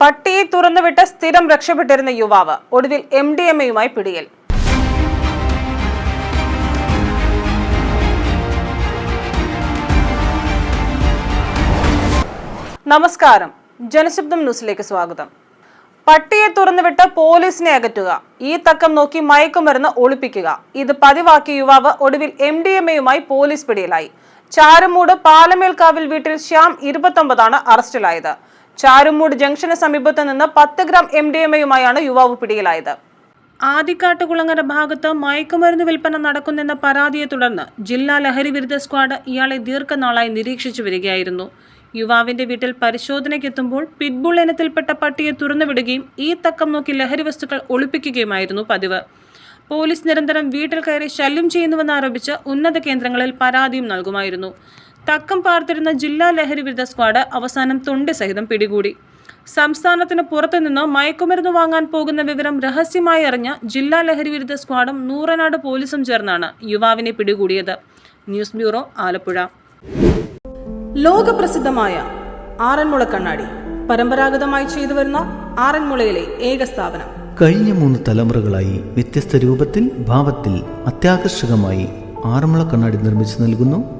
പട്ടിയെ തുറന്നുവിട്ട് സ്ഥിരം രക്ഷപ്പെട്ടിരുന്ന യുവാവ് ഒടുവിൽ എം ഡി എം എയുമായി പിടിയിൽ. നമസ്കാരം. ജനശബ്ദം ന്യൂസിലേക്ക് സ്വാഗതം. പട്ടിയെ തുറന്നുവിട്ട് പോലീസിനെ അകറ്റുക. ഈ തക്കം നോക്കി മയക്കുമരുന്ന് ഒളിപ്പിക്കുക. ഇത് പതിവാക്കിയ യുവാവ് ഒടുവിൽ എം ഡി എം എയുമായി പോലീസ് പിടിയിലായി. ചാരമൂട് പാലമേൽക്കാവിൽ വീട്ടിൽ ശ്യാം ഇരുപത്തൊമ്പതാണ് അറസ്റ്റിലായത്. ചാരുമൂട് ജംഗ്ഷന് സമീപത്ത് നിന്ന് പത്ത് ഗ്രാം എം ഡി എം എയുമായാണ് യുവാവ് പിടിയിലായത്. ആദിക്കാട്ടുകുളങ്ങര ഭാഗത്ത് മയക്കുമരുന്ന് വിൽപ്പന നടക്കുന്നെന്ന പരാതിയെ തുടർന്ന് ജില്ലാ ലഹരി വിരുദ്ധ സ്ക്വാഡ് ഇയാളെ ദീർഘനാളായി നിരീക്ഷിച്ചു വരികയായിരുന്നു. യുവാവിന്റെ വീട്ടിൽ പരിശോധനയ്ക്കെത്തുമ്പോൾ പിറ്റ്ബുൾ ഇനത്തിൽപ്പെട്ട പട്ടിയെ തുറന്നുവിടുകയും ഈ തക്കം നോക്കി ലഹരി വസ്തുക്കൾ ഒളിപ്പിക്കുകയുമായിരുന്നു പതിവ്. പോലീസ് നിരന്തരം വീട്ടിൽ കയറി ശല്യം ചെയ്യുന്നുവെന്ന് ആരോപിച്ച് ഉന്നത കേന്ദ്രങ്ങളിൽ പരാതിയും നൽകുമായിരുന്നു. തക്കം പാർത്തിരുന്ന ജില്ലാ ലഹരി വിരുദ്ധ സ്ക്വാഡ് അവസാനം തൊണ്ടി സഹിതം പിടികൂടി. സംസ്ഥാനത്തിന് പുറത്തുനിന്ന് മയക്കുമരുന്ന് വാങ്ങാൻ പോകുന്ന വിവരം രഹസ്യമായി അറിഞ്ഞ ജില്ലാ ലഹരി വിരുദ്ധ സ്ക്വാഡും നൂറനാട് പോലീസും ചേർന്നാണ് യുവാവിനെ പിടികൂടിയത്. News bureau Alappuzha. ലോകപ്രസിദ്ധമായ ആറന്മുള കണ്ണാടി. പരമ്പരാഗതമായി ചെയ്തു വരുന്ന ആറന്മുളയിലെ ഏക സ്ഥാപനം. കഴിഞ്ഞ മൂന്ന് തലമുറകളായി വ്യത്യസ്ത രൂപത്തിൽ ഭാവത്തിൽ അത്യാകർഷകമായി ആറന്മുള കണ്ണാടി നിർമ്മിച്ചു നൽകുന്നു.